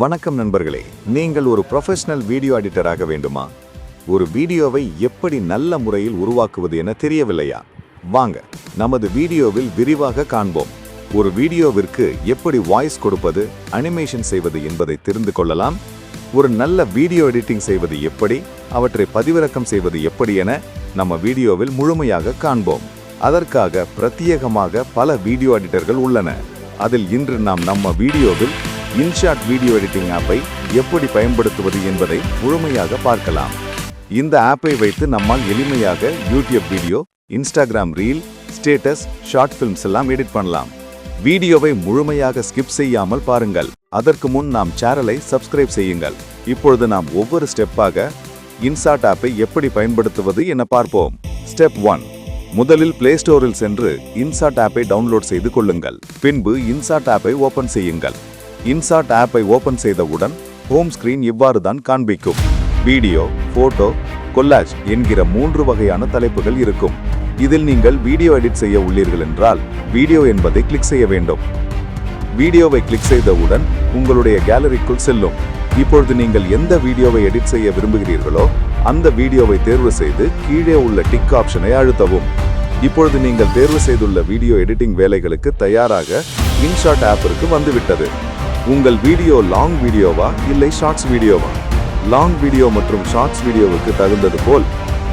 வணக்கம் நண்பர்களே நீங்கள் ஒரு ப்ரொஃபஷனல் வீடியோ எடிட்டராக வேண்டுமா? ஒரு வீடியோவை எப்படி நல்ல முறையில் உருவாக்குவது என தெரியவில்லையா? வாங்க நமது வீடியோவில் விரிவாக காண்போம். ஒரு வீடியோவிற்கு எப்படி வாய்ஸ் கொடுப்பது அனிமேஷன் செய்வது என்பதை தெரிந்து கொள்ளலாம். ஒரு நல்ல வீடியோ எடிட்டிங் செய்வது எப்படி அவற்றை பதிவிறக்கம் செய்வது எப்படி என நம்ம வீடியோவில் முழுமையாக காண்போம். அதற்காக பிரத்யேகமாக பல வீடியோ எடிட்டர்கள் உள்ளன. அதில் இன்று நாம் நம்ம வீடியோவில் இன்ஷாட் வீடியோ எடிட்டிங் ஆப்பை எப்படி பயன்படுத்துவது என்பதை முழுமையாக பார்க்கலாம். இந்த ஆப்பை வைத்து நம்மால் எளிமையாக YouTube video Instagram reel status short films எல்லாம் எடிட் பண்ணலாம். வீடியோவை முழுமையாக ஸ்கிப் செய்யாமல் பாருங்கள். அதற்கு முன் நாம் சேனலை சப்ஸ்கிரைப் செய்யுங்கள். இப்பொழுது நாம் ஒவ்வொரு ஸ்டெப்பாக இன்சாட் ஆப்பை எப்படி பயன்படுத்துவது என பார்ப்போம். Step one. முதலில் பிளே ஸ்டோரில் சென்று இன்சாட் ஆப்பை டவுன்லோட் செய்து கொள்ளுங்கள். பின்பு இன்சாட் ஆப்பை ஓபன் செய்யுங்கள். இன்சாட் ஆப்பை ஓபன் செய்தவுடன் ஹோம் ஸ்கிரீன் இவ்வாறு தான் காண்பிக்கும். வீடியோ போட்டோ கொல்லாஜ் என்கிற மூன்று வகையான தலைப்புகள் இருக்கும். இதில் நீங்கள் வீடியோ எடிட் செய்ய உள்ளீர்கள் என்றால் வீடியோ என்பதை கிளிக் செய்ய வேண்டும். வீடியோவை கிளிக் செய்தவுடன் உங்களுடைய கேலரிக்குள் செல்லும். இப்பொழுது நீங்கள் எந்த வீடியோவை எடிட் செய்ய விரும்புகிறீர்களோ அந்த வீடியோவை தேர்வு செய்து கீழே உள்ள டிக் ஆப்ஷனை அழுத்தவும். இப்பொழுது நீங்கள் தேர்வு செய்துள்ள வீடியோ எடிட்டிங் வேலைகளுக்கு தயாராக இன்ஷாட் ஆப்பிற்கு வந்துவிட்டது. உங்கள் வீடியோ லாங் வீடியோவா இல்லை ஷார்ட்ஸ் வீடியோவா? லாங் வீடியோ மற்றும் ஷார்ட்ஸ் வீடியோவுக்கு தகுந்தது போல்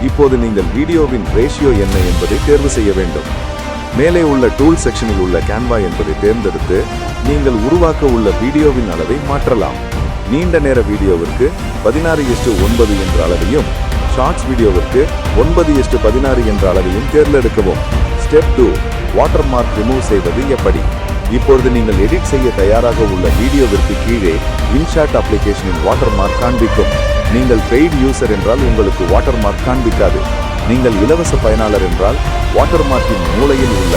இப்போது நீங்கள் வீடியோவின் ரேஷியோ என்ன என்பதை தேர்வு செய்ய வேண்டும். மேலே உள்ள டூல் செக்ஷனில் உள்ள கேன்வா என்பதை தேர்ந்தெடுத்து நீங்கள் உருவாக்க உள்ள வீடியோவின் அளவை மாற்றலாம். நீண்ட நேர வீடியோவிற்கு பதினாறு எஸ்டு ஒன்பது என்ற அளவையும் ஷார்ட்ஸ் வீடியோவிற்கு ஒன்பது எஸ்டு பதினாறு என்ற அளவையும் தேர்ந்தெடுக்கவும். Step two water mark remove செய்வது எப்படி? இப்பொழுது நீங்கள் எடிட் செய்ய தயாராக உள்ள வீடியோவிற்கு கீழே இன்ஷாட் அப்ளிகேஷனின் வாட்டர் மார்க் காண்பிக்கும். நீங்கள் பெய்டு யூசர் என்றால் உங்களுக்கு வாட்டர் மார்க் காண்பிக்காது. நீங்கள் இலவச பயனாளர் என்றால் வாட்டர் மார்க்கின் மூலையில் உள்ள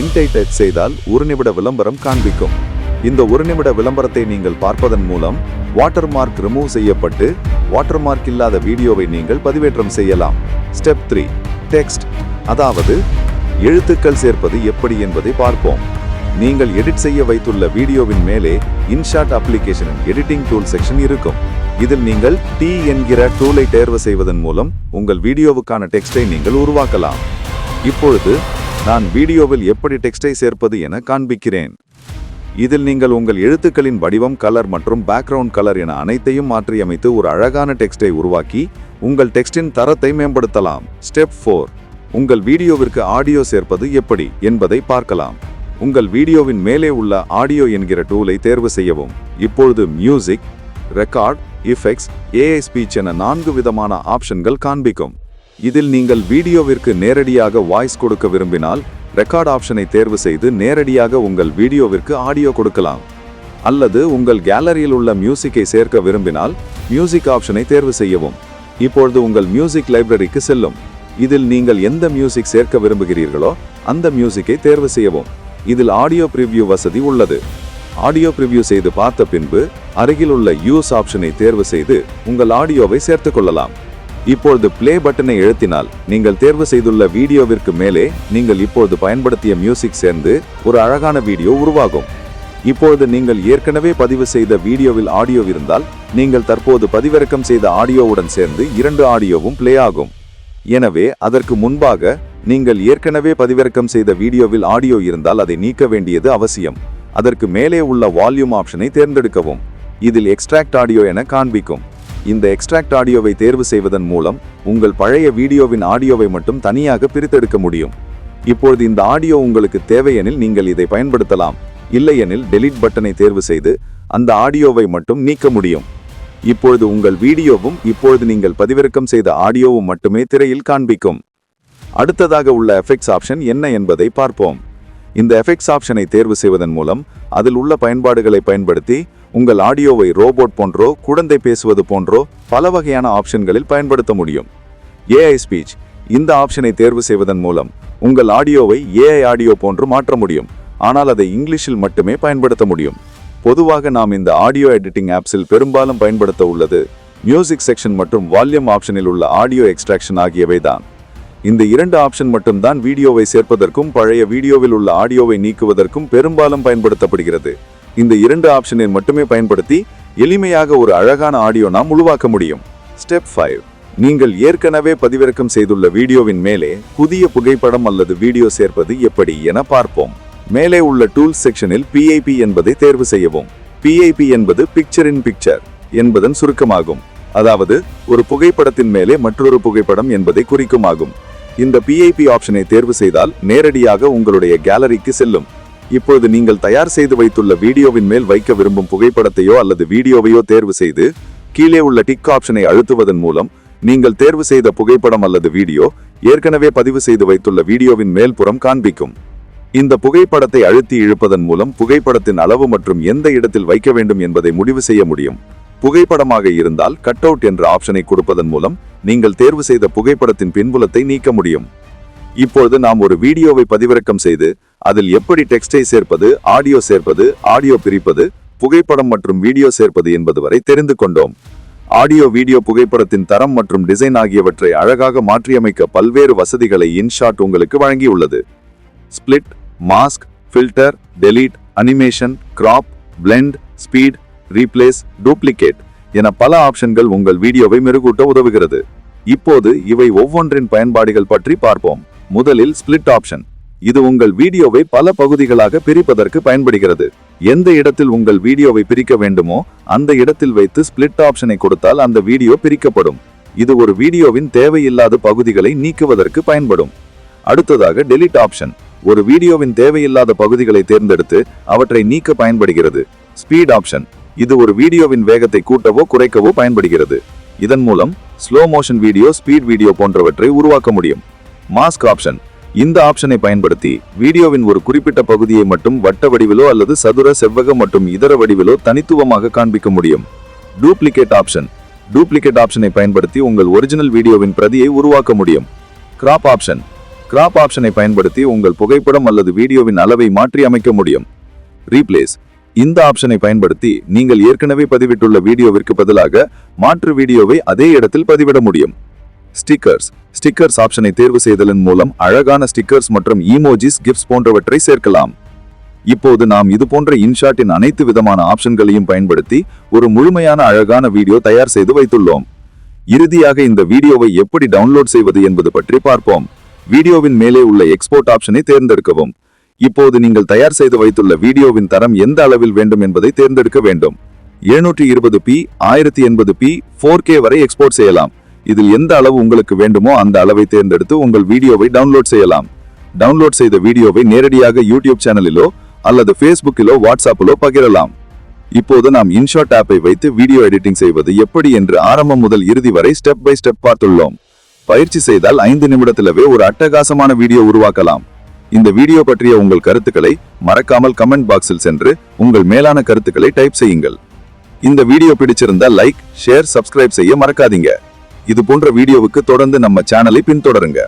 இன்டை டச் செய்தால் ஒரு நிமிட விளம்பரம் காண்பிக்கும். இந்த ஒரு நிமிட விளம்பரத்தை நீங்கள் பார்ப்பதன் மூலம் வாட்டர் மார்க் ரிமூவ் செய்யப்பட்டு வாட்டர் மார்க் இல்லாத வீடியோவை நீங்கள் பதிவேற்றம் செய்யலாம். ஸ்டெப் த்ரீ டெக்ஸ்ட் அதாவது எழுத்துக்கள் சேர்ப்பது எப்படி என்பதை பார்ப்போம். நீங்கள் எடிட் செய்ய வைத்துள்ள வீடியோவின் மேலே இன்ஷாட் அப்ளிகேஷனின் எடிட்டிங் டூல் செக்ஷன் இருக்கும். இதில் நீங்கள் டி என்கிற டூலை தேர்வு செய்வதன் மூலம் உங்கள் வீடியோவுக்கான டெக்ஸ்டை நீங்கள் உருவாக்கலாம். இப்பொழுது நான் வீடியோவில் எப்படி டெக்ஸ்டை சேர்ப்பது என காண்பிக்கிறேன். இதில் நீங்கள் உங்கள் எழுத்துக்களின் வடிவம் கலர் மற்றும் பேக்ரவுண்ட் கலர் என அனைத்தையும் மாற்றியமைத்து ஒரு அழகான டெக்ஸ்டை உருவாக்கி உங்கள் டெக்ஸ்டின் தரத்தை மேம்படுத்தலாம். ஸ்டெப் ஃபோர் உங்கள் வீடியோவிற்கு ஆடியோ சேர்ப்பது எப்படி என்பதை பார்க்கலாம். உங்கள் வீடியோவின் மேலே உள்ள ஆடியோ என்கிற டூலை தேர்வு செய்யவும். இப்பொழுது music record effects AI speech என நான்கு விதமான ஆப்ஷன்கள் காண்பிக்கும். இதில் நீங்கள் வீடியோவிற்கு நேரடியாக வாய்ஸ் கொடுக்க விரும்பினால் ரெக்கார்ட் ஆப்ஷனை தேர்வு செய்து நேரடியாக உங்கள் வீடியோவிற்கு ஆடியோ கொடுக்கலாம். அல்லது உங்கள் கேலரியில் உள்ள மியூசிக்கை சேர்க்க விரும்பினால் மியூசிக் ஆப்ஷனை தேர்வு செய்யவும். இப்பொழுது உங்கள் மியூசிக் லைப்ரரிக்கு செல்லும். இதில் நீங்கள் எந்த மியூசிக் சேர்க்க விரும்புகிறீர்களோ அந்த மியூசிக்கை தேர்வு செய்யவும். இதில் ஆடியோ ப்ரிவ்யூ வசதி உள்ளது. ஆடியோ ப்ரிவ்யூ செய்து பார்த்த பின்பு அருகில் உள்ள யூஸ் ஆப்ஷனை தேர்வு செய்து உங்கள் ஆடியோவை சேர்த்துக் கொள்ளலாம். இப்பொழுது பிளே பட்டனை எழுத்தினால் நீங்கள் தேர்வு செய்துள்ள வீடியோவிற்கு மேலே நீங்கள் இப்பொழுது பயன்படுத்திய மியூசிக் சேர்ந்து ஒரு அழகான வீடியோ உருவாகும். இப்பொழுது நீங்கள் ஏற்கனவே பதிவு செய்த வீடியோவில் ஆடியோ இருந்தால் நீங்கள் தற்போது பதிவிறக்கம் செய்த ஆடியோவுடன் சேர்ந்து இரண்டு ஆடியோவும் பிளே ஆகும். எனவே அதற்கு முன்பாக நீங்கள் ஏற்கனவே பதிவிறக்கம் செய்த வீடியோவில் ஆடியோ இருந்தால் அதை நீக்க வேண்டியது அவசியம். அதற்கு மேலே உள்ள வால்யூம் ஆப்ஷனை தேர்ந்தெடுக்கவும். இதில் எக்ஸ்ட்ராக்ட் ஆடியோ என காண்பிக்கும். இந்த எக்ஸ்ட்ராக்ட் ஆடியோவை தேர்வு செய்வதன் மூலம் உங்கள் பழைய வீடியோவின் ஆடியோவை மட்டும் தனியாக பிரித்தெடுக்க முடியும். இப்பொழுது இந்த ஆடியோ உங்களுக்கு தேவையெனில் நீங்கள் இதை பயன்படுத்தலாம். இல்லையெனில் டெலிட் பட்டனை தேர்வு செய்து அந்த ஆடியோவை மட்டும் நீக்க முடியும். இப்பொழுது உங்கள் வீடியோவும் இப்பொழுது நீங்கள் பதிவிறக்கம் செய்த ஆடியோவும் மட்டுமே திரையில் காண்பிக்கும். அடுத்ததாக உள்ள எஃபெக்ட்ஸ் ஆப்ஷன் என்ன என்பதை பார்ப்போம். இந்த எஃபெக்ட்ஸ் ஆப்ஷனை தேர்வு செய்வதன் மூலம் அதில் உள்ள பயன்பாடுகளை பயன்படுத்தி உங்கள் ஆடியோவை ரோபோட் போன்றோ குழந்தை பேசுவது போன்றோ பல வகையான ஆப்ஷன்களில் பயன்படுத்த முடியும். ஏஐ ஸ்பீச் இந்த ஆப்ஷனை தேர்வு செய்வதன் மூலம் உங்கள் ஆடியோவை ஏஐ ஆடியோ போன்று மாற்ற முடியும். ஆனால் அதை இங்கிலீஷில் மட்டுமே பயன்படுத்த முடியும். பொதுவாக நாம் இந்த ஆடியோ எடிட்டிங் ஆப்ஸில் பெரும்பாலும் பயன்படுத்த உள்ளது. மியூசிக் செக்ஷன் மற்றும் வால்யூம் ஆப்ஷனில் உள்ள ஆடியோ எக்ஸ்ட்ராக்ஷன் ஆகியவை தான். இந்த இரண்டு ஆப்ஷன் மட்டும்தான் வீடியோவை சேர்ப்பதற்கும் பழைய வீடியோவில் உள்ள ஆடியோவை நீக்குவதற்கும் பெரும்பாலும் பயன்படுத்தப்படுகிறது. இந்த இரண்டு ஆப்ஷனை மட்டுமே பயன்படுத்தி எளிமையாக ஒரு அழகான ஆடியோ நாம் உருவாக்க முடியும். Step five. நீங்கள் ஏற்கனவே பதிவிறக்கம் செய்துள்ள வீடியோவின் மேலே புதிய புகைப்படம் அல்லது வீடியோ சேர்ப்பது எப்படி என பார்ப்போம். மேலே உள்ள டூல்ஸ் செக்ஷனில் பிஐபி என்பதை தேர்வு செய்யவும். பிஐபி என்பது பிக்சர் இன் பிக்சர் என்பதன் சுருக்கமாகும். அதாவது ஒரு புகைப்படத்தின் மேலே மற்றொரு புகைப்படம் என்பதை குறிக்குமாகும். இந்த பிஐபி ஆப்ஷனை தேர்வு செய்தால் நேரடியாக உங்களுடைய கேலரிக்கு செல்லும். இப்பொழுது நீங்கள் தயார் செய்து வைத்துள்ள வீடியோவின் மேல் வைக்க விரும்பும் புகைப்படத்தையோ அல்லது வீடியோவையோ தேர்வு செய்து கீழே உள்ள டிக் ஆப்ஷனை அழுத்துவதன் மூலம் நீங்கள் தேர்வு செய்த புகைப்படம் அல்லது வீடியோ ஏற்கனவே பதிவு செய்து வைத்துள்ள வீடியோவின் மேல்புறம் காண்பிக்கும். இந்த புகைப்படத்தை அழுத்தி இழுப்பதன் மூலம் புகைப்படத்தின் அளவு மற்றும் எந்த இடத்தில் வைக்க வேண்டும் என்பதை முடிவு செய்ய முடியும். புகைப்படமாக இருந்தால் கட் அவுட் என்ற ஆப்ஷனை கொடுப்பதன் மூலம் நீங்கள் தேர்வு செய்த புகைப்படத்தின் பின்புலத்தை நீக்க முடியும். இப்பொழுது நாம் ஒரு வீடியோவை பதிவிறக்கம் செய்து அதில் எப்படி டெக்ஸ்டை சேர்ப்பது ஆடியோ சேர்ப்பது ஆடியோ பிரிப்பது புகைப்படம் மற்றும் வீடியோ சேர்ப்பது என்பது வரை தெரிந்து கொண்டோம். ஆடியோ வீடியோ புகைப்படத்தின் தரம் மற்றும் டிசைன் ஆகியவற்றை அழகாக மாற்றியமைக்க பல்வேறு வசதிகளை இன்ஷாட் உங்களுக்கு வழங்கியுள்ளது. Split mask filter delete animation crop blend speed replace duplicate என பல ஆப்ஷன்கள் உங்கள் வீடியோவை மெருகூட்ட உதவுகிறது. இப்போது இவை ஒவ்வொன்றின் பயன்பாடுகள் பற்றி பார்ப்போம். முதலில் ஸ்பிளிட் ஆப்ஷன் இது உங்கள் வீடியோவை பல பகுதிகளாக பிரிப்பதற்கு பயன்படுகிறது. எந்த இடத்தில் உங்கள் வீடியோவை பிரிக்க வேண்டுமோ அந்த இடத்தில் வைத்து ஸ்பிளிட் ஆப்ஷனை கொடுத்தால் அந்த வீடியோ பிரிக்கப்படும். இது ஒரு வீடியோவின் தேவையில்லாத பகுதிகளை நீக்குவதற்கு பயன்படும். அடுத்ததாக டெலிட் ஆப்ஷன் ஒரு வீடியோவின் தேவையில்லாத பகுதிகளை தேர்ந்தெடுத்து அவற்றை நீக்க பயன்படுகிறது. ஸ்பீட் ஆப்ஷன் இது ஒரு வீடியோவின் வேகத்தை கூட்டவோ குறைக்கவோ பயன்படுகிறது. இதன் மூலம் slow motion video speed video போன்றவற்றை உருவாக்க முடியும். மாஸ்க் ஆப்ஷன் இந்த ஆப்ஷனை பயன்படுத்தி வீடியோவின் ஒரு குறிப்பிட்ட பகுதியை மட்டும் வட்ட வடிவிலோ அல்லது சதுர செவ்வக மற்றும் இதர வடிவிலோ தனித்துவமாக காண்பிக்க முடியும். டூப்ளிகேட் ஆப்ஷன் டூப்ளிகேட் ஆப்ஷனை பயன்படுத்தி உங்கள் ஒரிஜினல் வீடியோவின் பிரதியை உருவாக்க முடியும். கிராப் ஆப்ஷன் கிராப் ஆப்ஷனை பயன்படுத்தி உங்கள் புகைப்படம் அல்லது வீடியோவின் அளவை மாற்றி அமைக்க முடியும். ரீப்ளேஸ் இந்த ஆப்ஷனை பயன்படுத்தி நீங்கள் ஏற்கனவே பதிவிட்டுள்ள வீடியோவிற்கு பதிலாக மாற்று வீடியோவை அதே இடத்தில் பதிவிட முடியும். ஸ்டிக்கர்ஸ். ஸ்டிக்கர்ஸ் ஆப்ஷனை தேர்வு செய்ததன் மூலம் அழகான ஸ்டிக்கர்ஸ் மற்றும் ஈமோஜிஸ் கிஃப்ட்ஸ் போன்றவற்றை சேர்க்கலாம். இப்போது நாம் இது போன்ற இன்ஷாட்டின் அனைத்து விதமான ஆப்ஷன்களையும் பயன்படுத்தி ஒரு முழுமையான அழகான வீடியோ தயார் செய்து வைத்துள்ளோம். இறுதியாக இந்த வீடியோவை எப்படி டவுன்லோட் செய்வது என்பது பற்றி பார்ப்போம். வீடியோவின் மேலே உள்ள எக்ஸ்போர்ட் ஆப்ஷனை தேர்ந்தெடுக்கவும். இப்போது நீங்கள் தயார் செய்து வைத்துள்ள வீடியோவின் தரம் எந்த அளவில் வேண்டும் என்பதை தேர்ந்தெடுக்க வேண்டும். எழுநூற்றி இருபது பி ஆயிரத்தி எண்பது பி ஃபோர் கே வரை எக்ஸ்போர்ட் செய்யலாம். இதில் எந்த அளவு உங்களுக்கு வேண்டுமோ அந்த அளவை தேர்ந்தெடுத்து உங்கள் வீடியோவை டவுன்லோட் செய்யலாம். டவுன்லோட் செய்த வீடியோவை நேரடியாக யூடியூப் சேனலிலோ அல்லது ஃபேஸ்புக்கிலோ வாட்ஸ்அப்பிலோ பகிரலாம். இப்போது நாம் இன்ஷாட் ஆப்பை வைத்து வீடியோ எடிட்டிங் செய்வது எப்படி என்று ஆரம்பம் முதல் இறுதி வரை ஸ்டெப் பை ஸ்டெப் பார்த்துள்ளோம். பயிற்சி செய்தால் ஐந்து நிமிடத்திலவே ஒரு அட்டகாசமான வீடியோ உருவாக்கலாம். இந்த வீடியோ பற்றிய உங்கள் கருத்துக்களை மறக்காமல் கமெண்ட் பாக்ஸில் சென்று உங்கள் மேலான கருத்துக்களை டைப் செய்யுங்கள். இந்த வீடியோ பிடிச்சிருந்தா லைக் ஷேர் சப்ஸ்கிரைப் செய்ய மறக்காதீங்க. இது போன்ற வீடியோவுக்கு தொடர்ந்து நம்ம சேனலை பின்தொடருங்க.